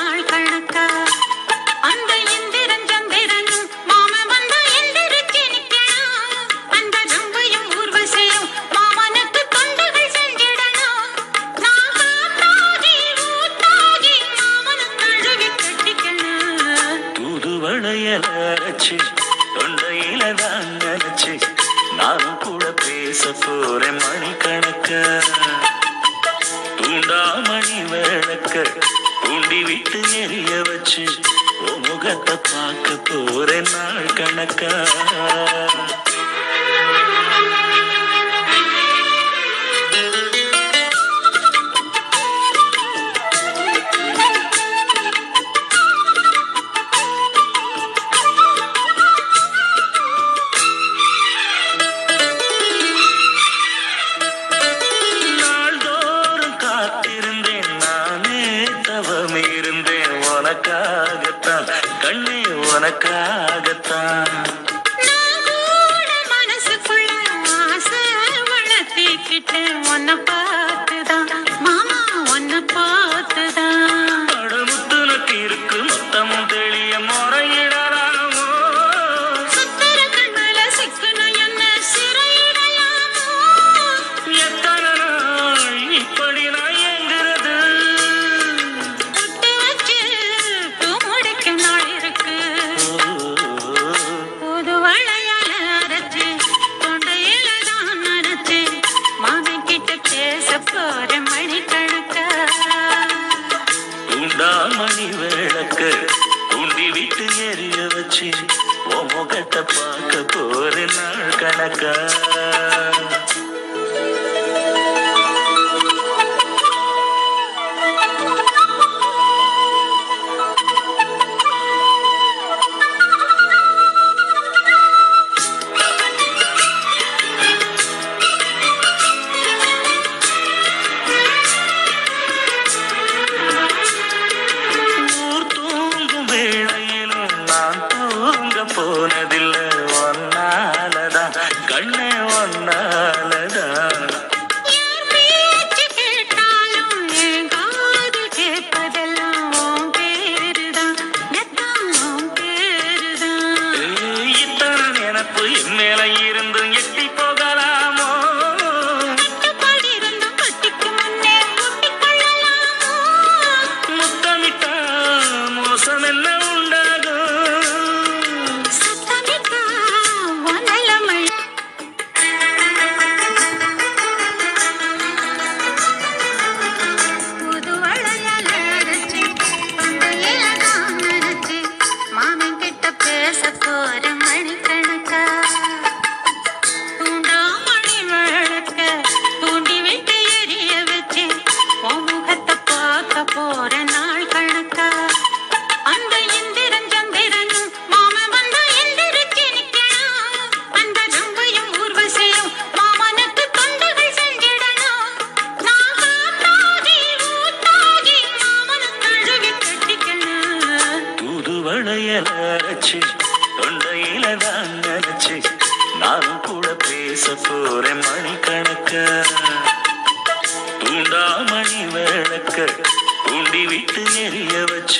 நாள் கணக்கா அந்த இந்திரன் சந்திரனும் மாம வந்த எந்திரிச்சு நிக்கணும் அந்த ஜம்பையும் ஊர்வசியும் மாமனுக்கு தொண்டுகள் செஞ்சிடணும். நாகி ஊத்தாகி மாமனும் கழுவி கட்டிக்கணும். தூது அரைச்சு தொண்டையில தான் நினைச்சு நானும் கூட பேச போறேன் மணி கணக்க தூண்டாமணி விளக்க தூண்டி விட்டு எரிய வச்சு முகத்தை பார்க்க போற நாள் கணக்கா. கண்ணே உனக்காகத்தான். உன் முகத்தை பார்க்க போற நாள் கணக்கா? என் மேல தொண்டையில அரைச்சு தொண்டையில தான் நினைச்சு நானும் கூட பேச போறேன் மணிக்கணக்க தூண்டாமணி விளக்க தூண்டி விட்டு எரிய வச்சு.